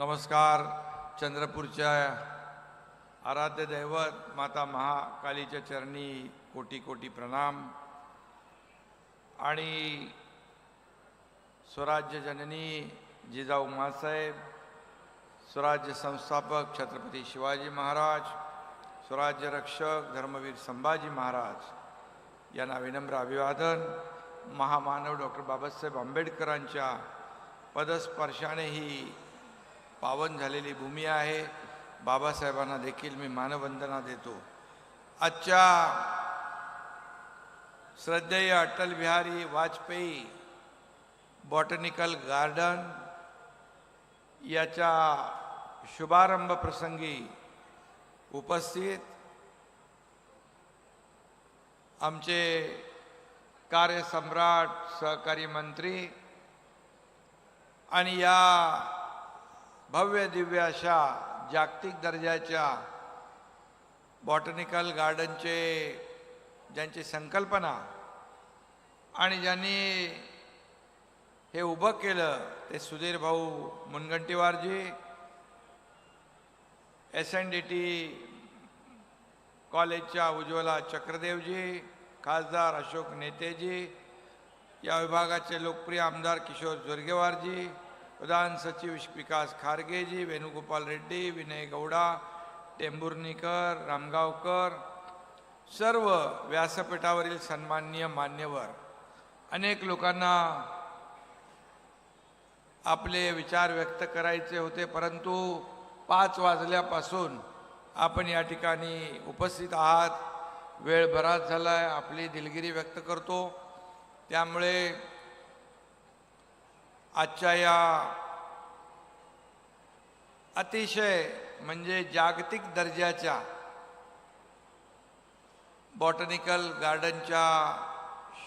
नमस्कार चंद्रपूरच्या आराध्य दैवत माता महाकालीच्या चरणी कोटी कोटी प्रणाम. आणि स्वराज्य जननी जिजाऊ मासाहेब स्वराज्य संस्थापक छत्रपती शिवाजी महाराज स्वराज्य रक्षक धर्मवीर संभाजी महाराज यांना विनम्र अभिवादन महामानव डॉक्टर बाबासाहेब आंबेडकरांच्या पदस्पर्शानेही पावन झालेली भूमी आहे. बाबासाहेबांना देखील मी मानवंदना देतो. आजच्या श्रद्धेय अटल बिहारी वाजपेयी बॉटनिकल गार्डन याच्या शुभारंभ प्रसंगी उपस्थित आमचे कार्यसम्राट सहकारी मंत्री आणि या भव्य दिव्य अशा जागतिक दर्जाच्या बॉटनिकल गार्डनचे ज्यांची संकल्पना आणि ज्यांनी हे उभं केलं ते Sudhir Bhau Mungantiwarji S N D T कॉलेजच्या उज्ज्वला चक्रदेवजी खासदार अशोक नेतेजी या विभागाचे लोकप्रिय आमदार किशोर जोरगेवारजी प्रधान सचिव विकास खारगेजी वेणुगोपाल रेड्डी विनय गौडा टेंभुर्णीकर रामगावकर सर्व व्यासपीठावरील सन्माननीय मान्यवर अनेक लोकांना आपले विचार व्यक्त करायचे होते परंतु पाच वाजल्यापासून आपण या ठिकाणी उपस्थित आहात. वेळ बराच झाला आहे आपली दिलगिरी व्यक्त करतो. त्यामुळे आजच्या या अतिशय म्हणजे जागतिक दर्जाच्या बॉटनिकल गार्डनच्या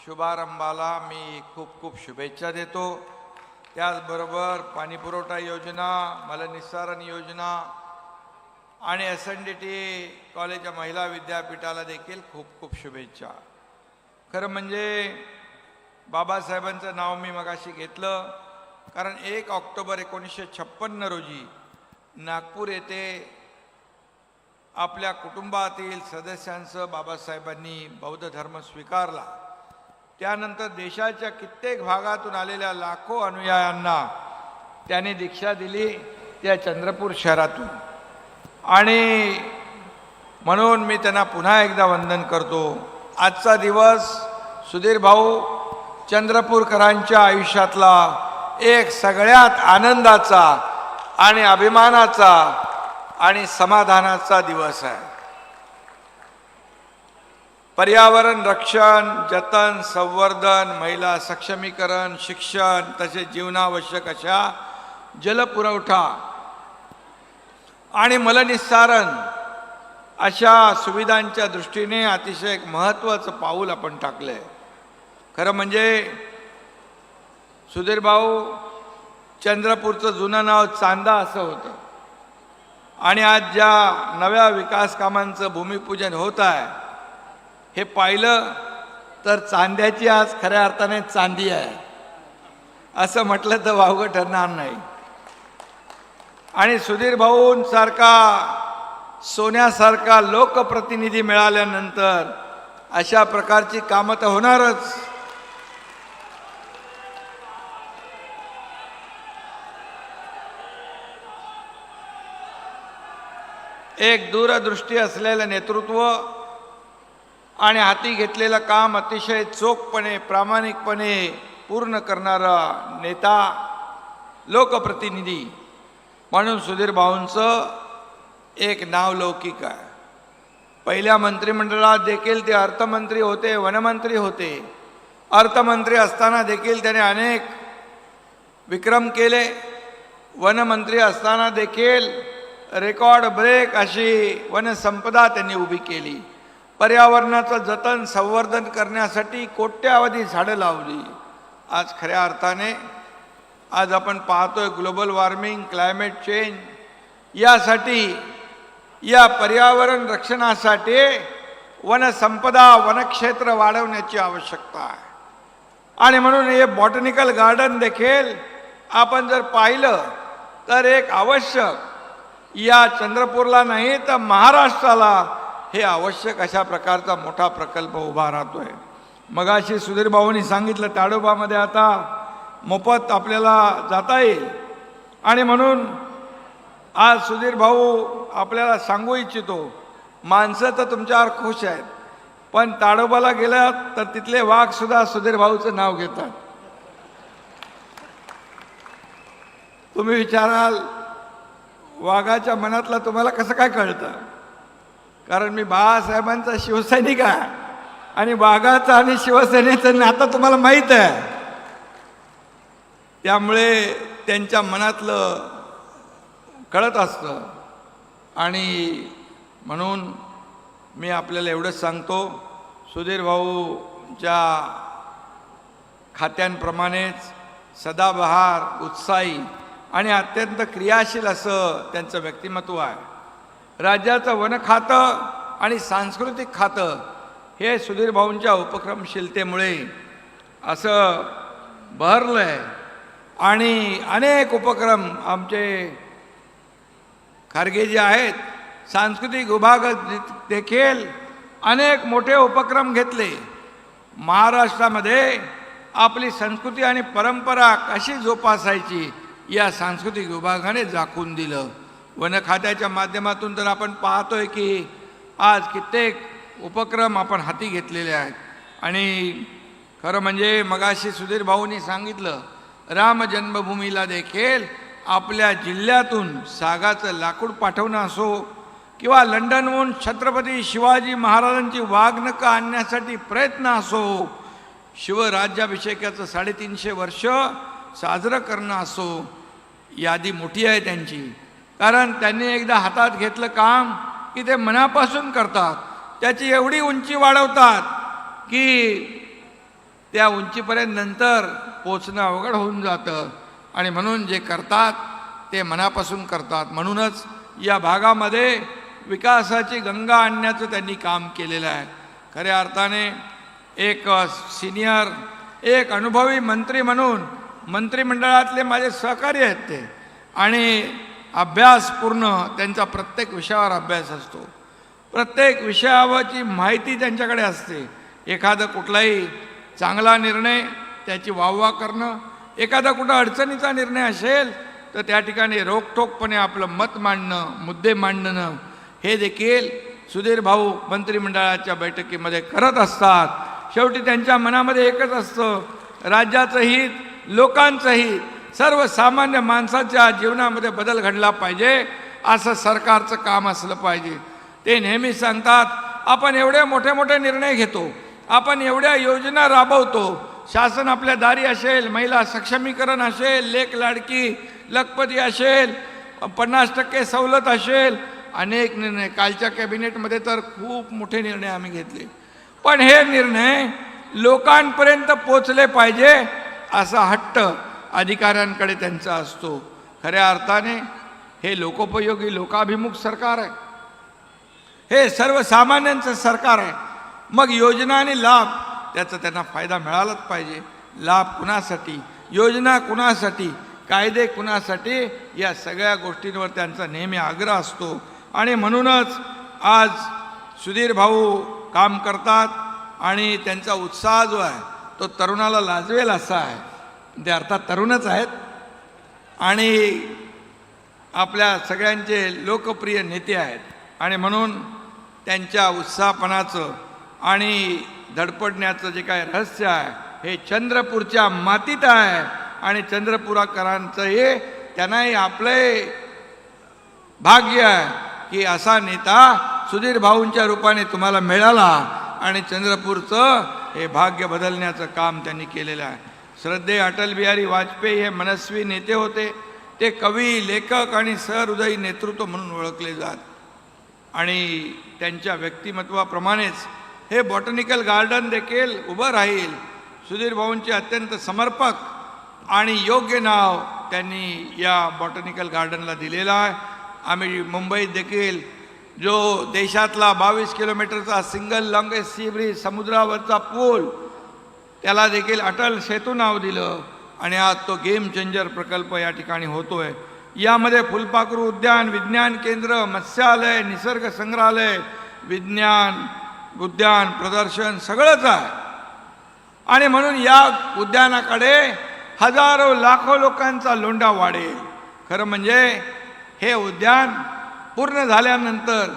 शुभारंभाला मी खूप खूप शुभेच्छा देतो. त्याचबरोबर पाणीपुरवठा योजना मलनिस्सारण योजना आणि एस एन डी टी कॉलेजच्या महिला विद्यापीठाला देखील खूप खूप शुभेच्छा. खरं म्हणजे बाबासाहेबांचं नाव मी मगाशी घेतलं. कारण एक ऑक्टोबर एकोणीसशे छप्पन्न रोजी नागपूर येथे आपल्या कुटुंबातील सदस्यांसह बाबासाहेबांनी बौद्ध धर्म स्वीकारला. त्यानंतर देशाच्या कित्येक भागातून आलेल्या लाखो अनुयायांना त्यांनी दीक्षा दिली त्या चंद्रपूर शहरातून. आणि म्हणून मी त्यांना पुन्हा एकदा वंदन करतो. आजचा दिवस सुधीर भाऊ चंद्रपूरकरांच्या आयुष्यातला एक सगळ्यात आनंदाचा आणि अभिमानाचा आणि समाधानाचा दिवस आहे. पर्यावरण रक्षण जतन संवर्धन महिला सक्षमीकरण शिक्षण तसेच जीवनावश्यक अशा जलपुरवठा आणि मलनिस्सारण अशा सुविधांच्या दृष्टीने अतिशय एक महत्त्वाचं पाऊल आपण टाकलं आहे खरं म्हणजे सुधीर भाऊ चंद्रपूरचं जुनं नाव चांदा असं होतं. आणि आज ज्या नव्या विकास कामांचं भूमिपूजन होत आहे हे पाहिलं तर चांद्याची आज खऱ्या अर्थाने चांदी आहे. असं म्हटलं तर वावगं ठरणार नाही. आणि सुधीर भाऊंसारखा सोन्यासारखा लोकप्रतिनिधी मिळाल्यानंतर अशा प्रकारची कामं तर होणारच. एक दूरदृष्टी असलेलं नेतृत्व आणि हाती घेतलेलं काम अतिशय चोखपणे प्रामाणिकपणे पूर्ण करणारा नेता लोकप्रतिनिधी म्हणून सुधीर भाऊंचं एक नाव लौकिक आहे. पहिल्या मंत्रिमंडळात देखील ते अर्थमंत्री होते वनमंत्री होते. अर्थमंत्री असताना देखील त्याने अनेक विक्रम केले. वनमंत्री असताना देखील रेकॉर्ड ब्रेक अशी वनसंपदा त्यांनी उभी केली. पर्यावरणाचं जतन संवर्धन करण्यासाठी कोट्यावधी झाडं लावली. आज खऱ्या अर्थाने आज आपण पाहतोय ग्लोबल वॉर्मिंग क्लायमेट चेंज यासाठी या पर्यावरण रक्षणासाठी वनसंपदा वनक्षेत्र वाढवण्याची आवश्यकता आहे. आणि म्हणून हे बॉटनिकल गार्डन देखील आपण जर पाहिलं तर एक आवश्यक या चंद्रपूरला नाही तर महाराष्ट्राला हे आवश्यक अशा प्रकारचा मोठा प्रकल्प उभा राहतोय. मगाशी सुधीर भाऊनी सांगितलं ताडोबामध्ये आता मोफत आपल्याला जाता येईल. आणि म्हणून आज सुधीर भाऊ आपल्याला सांगू इच्छितो माणसं तर तुमच्यावर खुश आहेत पण ताडोबाला गेलात तर तिथले वाघसुद्धा सुधीरभाऊचं सुधीर भाऊचं नाव घेतात. तुम्ही विचाराल वाघाच्या मनातलं तुम्हाला कसं काय कळतं? कारण मी बाळासाहेबांचा शिवसैनिक आहे. आणि वाघाचं आणि शिवसेनेचं नातं तुम्हाला माहीत आहे. त्यामुळे त्यांच्या मनातलं कळत असतं. आणि म्हणून मी आपल्याला एवढंच सांगतो सुधीर भाऊच्या खात्यांप्रमाणेच सदाबहार उत्साही आणि अत्यंत क्रियाशील असं त्यांचं व्यक्तिमत्व आहे. राज्याचं वन खातं आणि सांस्कृतिक खातं हे सुधीर भाऊंच्या उपक्रमशीलतेमुळे असं बहरलं आहे आणि अनेक उपक्रम आमचे खारगे जे आहेत सांस्कृतिक विभाग देखील अनेक मोठे उपक्रम घेतले. महाराष्ट्रामध्ये आपली संस्कृती आणि परंपरा कशी जोपासायची या सांस्कृतिक विभागाने झाकून दिलं. वन खात्याच्या माध्यमातून तर आपण पाहतोय की आज कित्येक उपक्रम आपण हाती घेतलेले आहेत. आणि खरं म्हणजे मगाशी सुधीर भाऊंनी सांगितलं राम जन्मभूमीला देखील आपल्या जिल्ह्यातून सागाचं लाकूड पाठवणं असो किंवा लंडनहून छत्रपती शिवाजी महाराजांची वाघनकं आणण्यासाठी प्रयत्न असो शिवराज्याभिषेकाचं साडेतीनशे वर्ष साजरं करणं असो यादी मोठी आहे त्यांची. कारण त्यांनी एकदा हातात घेतलं काम की ते मनापासून करतात. त्याची एवढी उंची वाढवतात की त्या उंचीपर्यंत नंतर पोचणं अवघड होऊन जातं. आणि म्हणून जे करतात ते मनापासून करतात. म्हणूनच या भागामध्ये विकासाची गंगा आणण्याचं त्यांनी काम केलेलं आहे. खऱ्या अर्थाने एक सिनियर एक अनुभवी मंत्री म्हणून मंत्रिमंडळातले माझे सहकारी आहेत ते. आणि अभ्यास पूर्ण त्यांचा प्रत्येक विषयावर अभ्यास असतो. प्रत्येक विषयावरची माहिती त्यांच्याकडे असते. एखादं कुठलाही चांगला निर्णय त्याची वाहवा करणं एखादा कुठं अडचणीचा निर्णय असेल तर त्या ठिकाणी रोखठोकपणे आपलं मत मांडणं मुद्दे मांडणं हे देखील सुधीर भाऊ मंत्रिमंडळाच्या बैठकीमध्ये करत असतात. शेवटी त्यांच्या मनामध्ये एकच असतं राज्याचं हित लोकांचंही सर्वसामान्य माणसाच्या जीवनामध्ये बदल घडला पाहिजे असं सरकारचं काम असलं पाहिजे. ते नेहमी सांगतात आपण एवढे मोठे मोठे निर्णय घेतो आपण एवढ्या योजना राबवतो शासन आपल्या दारी असेल महिला सक्षमीकरण असेल लेख लाडकी लखपती असेल पन्नास टक्के सवलत असेल. अनेक निर्णय कालच्या कॅबिनेटमध्ये तर खूप मोठे निर्णय आम्ही घेतले. पण हे निर्णय लोकांपर्यंत पोचले पाहिजे असा हट्ट अधिकाऱ्यांकडे त्यांचा असतो. खऱ्या अर्थाने हे लोकोपयोगी लोकाभिमुख सरकार आहे. हे सर्वसामान्यांचं सरकार आहे. मग योजना आणि लाभ त्याचा त्यांना फायदा मिळालाच पाहिजे. लाभ कुणासाठी? योजना कुणासाठी? कायदे कुणासाठी? या सगळ्या गोष्टींवर त्यांचा नेहमी आग्रह असतो. आणि म्हणूनच आज सुधीर भाऊ काम करतात आणि त्यांचा उत्साह जो आहे तो तरुणाला लाजवेल असा आहे. ते अर्थात तरुणच आहेत. आणि आपल्या सगळ्यांचे लोकप्रिय नेते आहेत. आणि म्हणून त्यांच्या उत्साहपणाचं आणि धडपडण्याचं जे काय रहस्य आहे हे चंद्रपूरच्या मातीत आहे. आणि चंद्रपुराकरांचं हे त्यांनाही आपले भाग्य आहे की असा नेता सुधीर भाऊंच्या रूपाने तुम्हाला मिळाला. आणि चंद्रपूरचं हे भाग्य बदलण्याचं काम त्यांनी केलेलं आहे. श्रद्धे अटल बिहारी वाजपेयी हे मनस्वी नेते होते. ते कवी लेखक आणि सहृदयी नेतृत्व म्हणून ओळखले जात. आणि त्यांच्या व्यक्तिमत्वाप्रमाणेच हे बॉटनिकल गार्डन देखील उभं राहील. सुधीर भाऊंचे अत्यंत समर्पक आणि योग्य नाव त्यांनी या बॉटनिकल गार्डनला दिलेलं आहे. आम्ही मुंबईत देखील जो देशातला बावीस किलोमीटरचा सिंगल लॉंगेस्ट सी ब्रिज समुद्रावरचा पूल त्याला देखील अटल सेतू नाव दिलं आणि आज तो गेम चेंजर प्रकल्प या ठिकाणी होतोय. यामध्ये फुलपाखरू उद्यान विज्ञान केंद्र मत्स्यालय निसर्ग संग्रहालय विज्ञान उद्यान प्रदर्शन सगळंच आहे. आणि म्हणून या उद्यानाकडे हजारो लाखो लोकांचा लोंढा वाढेल. खरं म्हणजे हे उद्यान पूर्ण झाल्यानंतर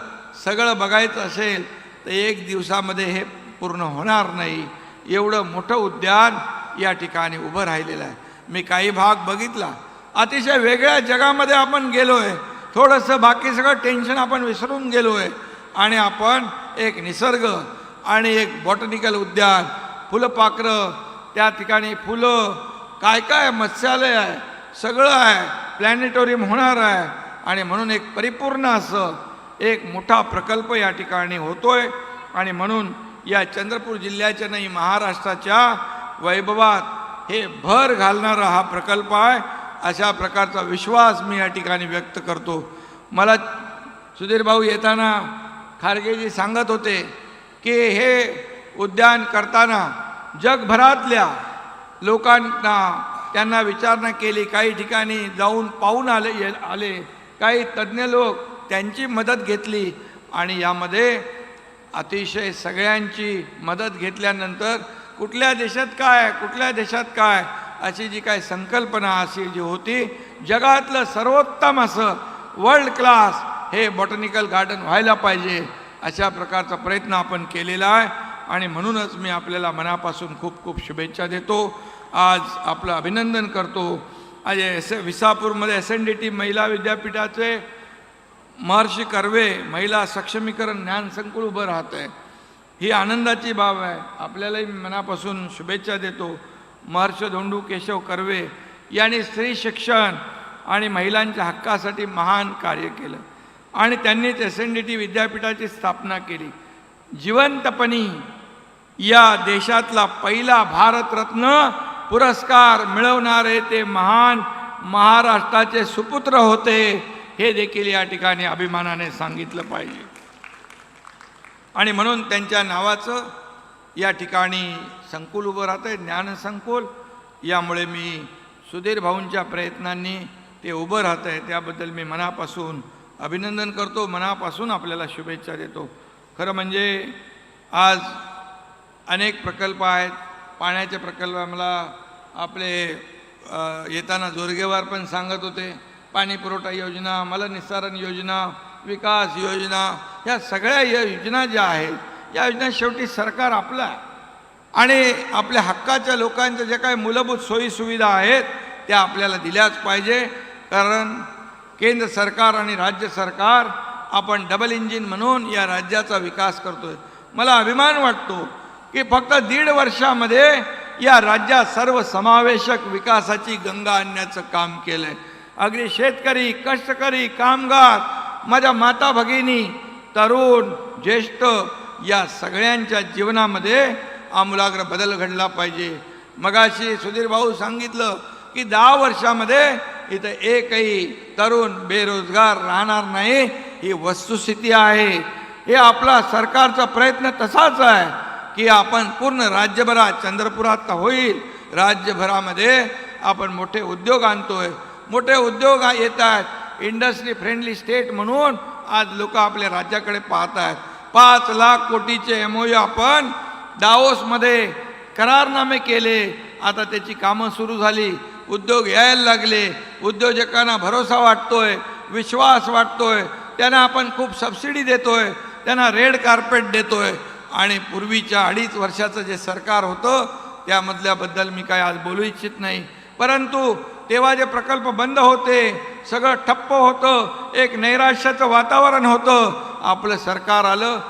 सगळं बघायचं असेल तर एक दिवसामध्ये हे पूर्ण होणार नाही. एवढं मोठं उद्यान या ठिकाणी उभं राहिलेलं आहे. मी काही भाग बघितला. अतिशय वेगळ्या जगामध्ये आपण गेलो आहे थोडंसं बाकी सगळं टेन्शन आपण विसरून गेलो आहे आणि आपण एक निसर्ग आणि एक बॉटनिकल उद्यान फुलपाखरं त्या ठिकाणी फुलं काय काय मत्स्यालय आहे सगळं आहे. प्लॅनेटोरियम होणार आहे. आणि म्हणून एक परिपूर्ण असं एक मोठा प्रकल्प या ठिकाणी होतोय. आणि म्हणून या चंद्रपूर जिल्ह्याच्या नाही महाराष्ट्राच्या वैभवात हे भर घालणारा हा प्रकल्प आहे. अशा प्रकारचा विश्वास मी या ठिकाणी व्यक्त करतो. मला सुधीर भाऊ येताना खारगेजी सांगत होते की हे उद्यान करताना जगभरातल्या लोकांना त्यांना विचारणा केली काही ठिकाणी जाऊन पाहून आले ये- आले. काही तज्ज्ञ लोक त्यांची मदत घेतली आणि यामध्ये अतिशय सगळ्यांची मदत घेतल्यानंतर कुठल्या देशात काय कुठल्या देशात काय अशी जी काय संकल्पना अशी जी होती जगातलं सर्वोत्तम असं वर्ल्ड क्लास हे बॉटनिकल गार्डन व्हायला पाहिजे अशा प्रकारचा प्रयत्न आपण केलेला आहे. आणि म्हणूनच मी आपल्याला मनापासून खूप खूप शुभेच्छा देतो. आज आपलं अभिनंदन करतो. एस विसापूरमध्ये एस एन डी टी महिला विद्यापीठाचे महर्षी कर्वे महिला सक्षमीकरण ज्ञान संकुल उभं राहत आहे ही आनंदाची बाब आहे आपल्यालाही मनापासून शुभेच्छा देतो महर्षी धोंडू केशव कर्वे यांनी स्त्री शिक्षण आणि महिलांच्या हक्कासाठी महान कार्य केलं आणि त्यांनीच एस एन डी टी विद्यापीठाची स्थापना केली जिवंतपणी या देशातला पहिला भारतरत्न पुरस्कार मिळवणारे ते महान महाराष्ट्राचे सुपुत्र होते हे देखील या ठिकाणी अभिमानाने सांगितलं पाहिजे. आणि म्हणून त्यांच्या नावाचं या ठिकाणी संकुल उभं राहतं आहे ज्ञानसंकुल. यामुळे मी सुधीर भाऊंच्या प्रयत्नांनी ते उभं राहतं आहे त्याबद्दल मी मनापासून अभिनंदन करतो मनापासून आपल्याला शुभेच्छा देतो. खरं म्हणजे आज अनेक प्रकल्प आहेत पाण्याचे प्रकल्प मला आपले येताना जोरगेवार पण सांगत होते. पाणी पुरवठा योजना मलनिस्सारण योजना विकास योजना या सगळ्या योजना ज्या आहेत या योजना शेवटी सरकार आपलं आहे. आणि आपल्या हक्काच्या लोकांच्या ज्या काही मूलभूत सोयीसुविधा आहेत त्या आपल्याला दिल्याच पाहिजे. कारण केंद्र सरकार आणि राज्य सरकार आपण डबल इंजिन म्हणून या राज्याचा विकास करतोय. मला अभिमान वाटतो की फक्त दीड वर्षामध्ये या राज्यात सर्व समावेशक विकासाची गंगा आणण्याचं काम केलंय. अगदी शेतकरी कष्टकरी कामगार माझ्या माता भगिनी तरुण ज्येष्ठ या सगळ्यांच्या जीवनामध्ये आमूलाग्र बदल घडला पाहिजे. मगाशी सुधीर भाऊ सांगितलं की दहा वर्षामध्ये इथं एकही तरुण बेरोजगार राहणार नाही ही वस्तुस्थिती आहे. हे आपला सरकारचा प्रयत्न तसाच आहे. की आपण पूर्ण राज्यभरात चंद्रपुरात तर होईल. राज्यभरामध्ये आपण मोठे उद्योग आणतोय. मोठे उद्योग येत आहेत. इंडस्ट्री फ्रेंडली स्टेट म्हणून आज लोक आपल्या राज्याकडे पाहत आहेत पाच लाख कोटीचे एम आपण दाओसमध्ये करारनामे केले. आता त्याची कामं सुरू झाली. उद्योग यायला लागले. उद्योजकांना भरोसा वाटतोय. विश्वास वाटतोय. त्यांना आपण खूप सबसिडी देतोय. त्यांना रेड कार्पेट देतोय. आणि पूर्वीच्या अडीच वर्षाचं जे सरकार होतं त्यामधल्याबद्दल मी काय आज बोलू इच्छित नाही. परंतु तेव्हा जे प्रकल्प बंद होते सगळं ठप्प होतं एक नैराश्याचं वातावरण होतं. आपलं सरकार आलं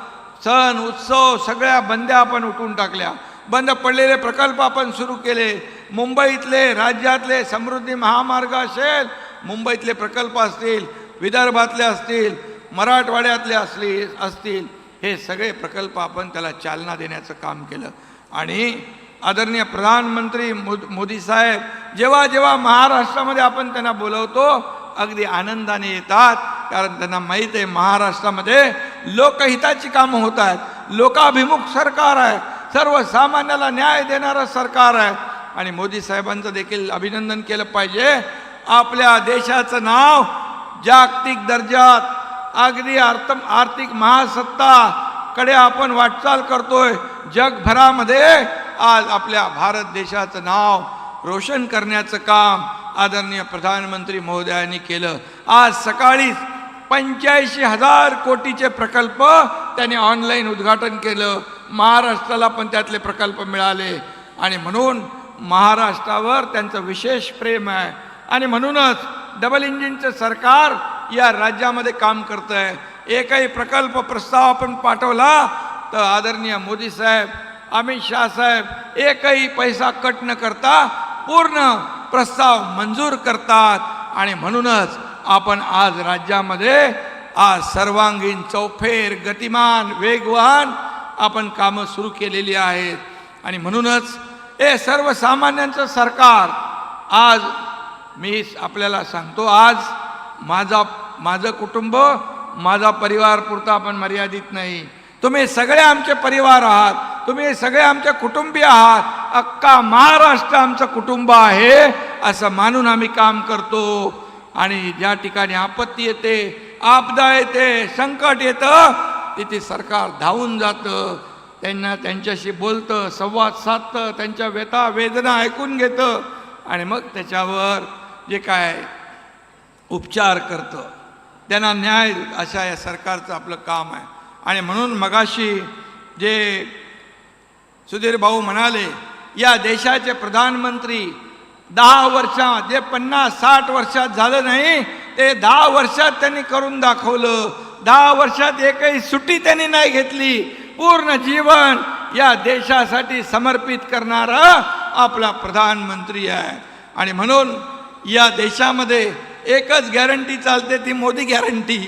सण उत्सव सगळ्या बंद्या आपण उठून टाकल्या. बंद पडलेले प्रकल्प आपण सुरू केले. मुंबईतले राज्यातले समृद्धी महामार्ग असेल मुंबईतले प्रकल्प असतील विदर्भातले असतील मराठवाड्यातले असली असतील हे सगळे प्रकल्प आपण त्याला चालना देण्याचं काम केलं. आणि आदरणीय प्रधानमंत्री मोद- मोदी साहेब जेव्हा जेव्हा महाराष्ट्रामध्ये आपण त्यांना बोलवतो अगदी आनंदाने येतात. कारण त्यांना माहीत आहे महाराष्ट्रामध्ये लोकहिताची कामं होत आहेत. लोकाभिमुख सरकार आहे. सर्वसामान्याला न्याय देणारं सरकार आहे. आणि मोदी साहेबांचं देखील अभिनंदन केलं पाहिजे. आपल्या देशाचं नाव जागतिक दर्जात अगदी अर्थ आर्थिक महासत्ताकडे आपण वाटचाल करतोय. जगभरामध्ये आज आपल्या भारत देशाचं नाव रोशन करण्याचं काम आदरणीय प्रधानमंत्री महोदयांनी केलं. आज सकाळीच पंच्याऐंशी हजार कोटीचे प्रकल्प त्यांनी ऑनलाईन उद्घाटन केलं. महाराष्ट्राला पण त्यातले प्रकल्प मिळाले. आणि म्हणून महाराष्ट्रावर त्यांचं विशेष प्रेम आहे. आणि म्हणूनच डबल इंजिनचं सरकार या राज्यामध्ये काम करतं आहे एकही प्रकल्प प्रस्ताव आपण पाठवला तर आदरणीय मोदी साहेब अमित शाह साहेब एकही पैसा कट न करता पूर्ण प्रस्ताव मंजूर करतात. आणि म्हणूनच आपण आज राज्यामध्ये आज सर्वांगीण चौफेर गतिमान वेगवान आपण कामं सुरू केलेली आहेत. आणि म्हणूनच हे सर्वसामान्यांचं सरकार आज मी आपल्याला सांगतो आज माझा माझं कुटुंब माझा परिवार पुरता आपण मर्यादित नाही. तुम्ही सगळे आमचे परिवार आहात तुम्ही सगळे आमचे कुटुंबीय आहात अख्खा महाराष्ट्र आमचं कुटुंब आहे असं मानून आम्ही काम करतो. आणि ज्या ठिकाणी आपत्ती येते आपदा येते संकट येतं तिथे सरकार धावून जातं. त्यांना त्यांच्याशी बोलतं संवाद साधतं त्यांच्या व्यथा वेदना ऐकून घेतं. आणि मग त्याच्यावर जे काय उपचार करतं. त्यांना न्याय अशा या सरकारचं आपलं काम आहे. आणि म्हणून मगाशी जे सुधीर भाऊ म्हणाले या देशाचे प्रधानमंत्री दहा वर्षात जे पन्नास साठ वर्षात झालं नाही ते दहा वर्षात त्यांनी करून दाखवलं. दहा वर्षात एकही सुट्टी त्यांनी नाही घेतली. पूर्ण जीवन या देशासाठी समर्पित करणारा आपला प्रधानमंत्री आहे. आणि म्हणून या देशामध्ये एकच गॅरंटी चालते ती मोदी गॅरंटी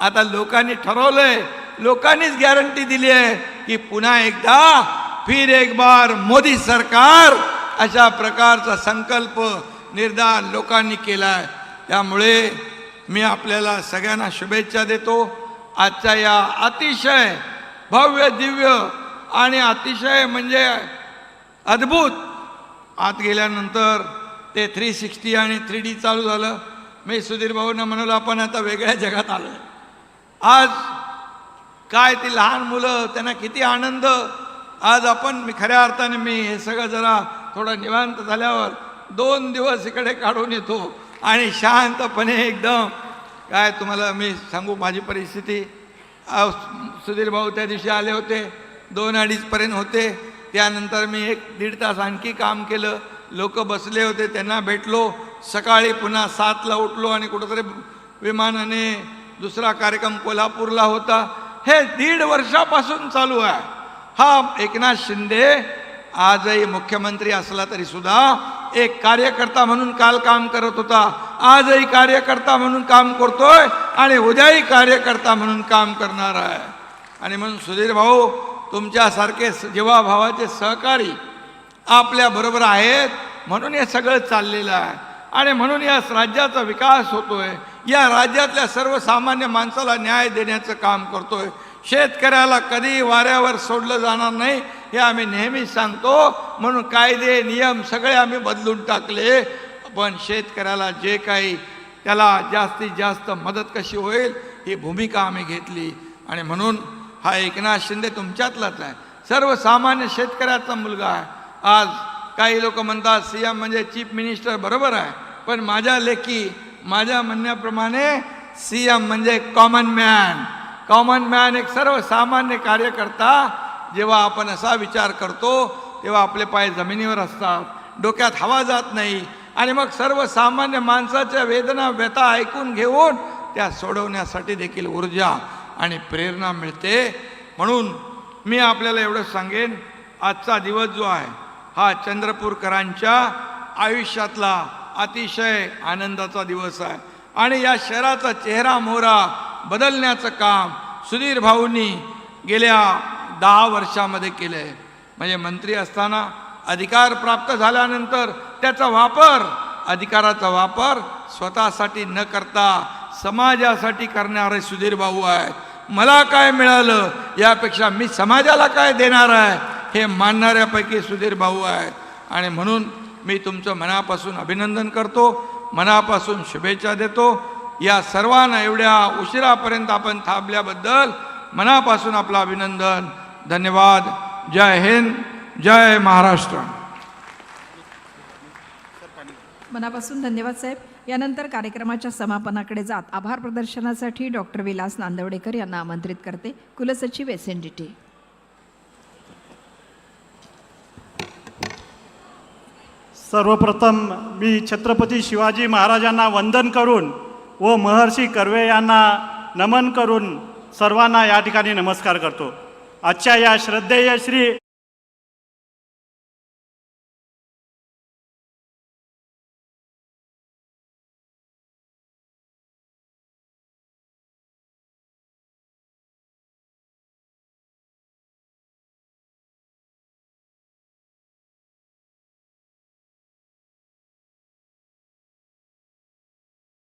आता लोकांनी ठरवलंय लोकांनीच गॅरंटी दिली आहे की पुन्हा एकदा फिर एक बार मोदी सरकार अशा प्रकारचा संकल्प निर्धार लोकांनी केला आहे त्यामुळे मी आपल्याला सगळ्यांना शुभेच्छा देतो. आजच्या या अतिशय भव्य दिव्य आणि अतिशय म्हणजे अद्भुत आत गेल्यानंतर ते थ्री सिक्स्टी आणि थ्री डी चालू झालं. मी सुधीर म्हणलो म्हणालो आपण आता वेगळ्या जगात आलो. आज काय ती लहान मुलं त्यांना किती आनंद. आज आपण मी खऱ्या अर्थाने मी हे सगळं जरा थोडं निवांत झाल्यावर दोन दिवस इकडे काढून येतो आणि शांतपणे एकदम. काय तुम्हाला मी सांगू माझी परिस्थिती? सुधीरभाऊ सुधीर भाऊ त्या दिवशी आले होते दोन अडीचपर्यंत होते. त्यानंतर मी एक दीड तास आणखी काम केलं. लोक बसले होते त्यांना भेटलो. सकाळी पुन्हा सातला उठलो आणि कुठंतरी विमानाने दुसरा कार्यक्रम कोल्हापूरला होता. हे दीड वर्षापासून चालू आहे. हा एकनाथ शिंदे आजही मुख्यमंत्री असला तरी सुद्धा एक कार्यकर्ता म्हणून काल काम करत होता. आजही कार्यकर्ता म्हणून काम करतोय आणि उद्याही कार्यकर्ता म्हणून काम करणार आहे. आणि म्हणून सुधीर भाऊ तुमच्यासारखे जीवाभावाचे सहकारी आपल्या बरोबर आहेत. म्हणून हे सगळं चाललेलं आहे. आणि म्हणून या राज्याचा विकास होतोय. या राज्यातल्या सर्वसामान्य माणसाला न्याय देण्याचं काम करतोय. शेतकऱ्याला कधी वाऱ्यावर सोडलं जाणार नाही हे आम्ही नेहमीच सांगतो. म्हणून कायदे नियम सगळे आम्ही बदलून टाकले. पण शेतकऱ्याला जे काही त्याला जास्तीत जास्त मदत कशी होईल ही भूमिका आम्ही घेतली. आणि म्हणून हा एकनाथ शिंदे तुमच्यातलाच आहे. सर्वसामान्य शेतकऱ्याचा मुलगा आहे. आज काही लोक म्हणतात सी एम म्हणजे चीफ मिनिस्टर बरोबर आहे पण माझ्या लेखी माझ्या म्हणण्याप्रमाणे सी एम म्हणजे कॉमन मॅन. कॉमन मॅन एक सर्वसामान्य कार्यकर्ता जेव्हा आपण असा विचार करतो तेव्हा आपले पाय जमिनीवर असतात डोक्यात हवा जात नाही आणि मग सर्वसामान्य माणसाच्या वेदना व्यथा ऐकून घेऊन त्या सोडवण्यासाठी देखील ऊर्जा आणि प्रेरणा मिळते. म्हणून मी आपल्याला एवढं सांगेन आजचा दिवस जो आहे हा चंद्रपूरकरांच्या आयुष्यातला अतिशय आनंदाचा दिवस आहे. आणि या शहराचा चेहरा मोहरा बदलण्याचं काम सुधीर भाऊंनी गेल्या दहा वर्षामध्ये केलं आहे म्हणजे मंत्री असताना अधिकार प्राप्त झाल्यानंतर त्याचा वापर अधिकाराचा वापर स्वतःसाठी न करता समाजासाठी करणारे सुधीर भाऊ आहेत. मला काय मिळालं यापेक्षा मी समाजाला काय देणार आहे? हे मानणाऱ्यापैकी सुधीर भाऊ आहेत. आणि म्हणून मी तुमचं मनापासून अभिनंदन करतो मनापासून शुभेच्छा देतो. या सर्वांना एवढ्या उशिरापर्यंत आपण थांबल्याबद्दल मनापासून आपलं अभिनंदन. धन्यवाद. जय हिंद जय महाराष्ट्र. मनापासून धन्यवाद साहेब. यानंतर कार्यक्रमाच्या समापनाकडे जात आभार प्रदर्शनासाठी डॉक्टर विलास नांदवडेकर यांना आमंत्रित करते. कुलसचिव एस एन डी टी. सर्वप्रथम मी छत्रपती शिवाजी महाराजांना वंदन करून व महर्षी कर्वे यांना नमन करून सर्वांना या ठिकाणी नमस्कार करतो. आजच्या या श्रद्धेय श्री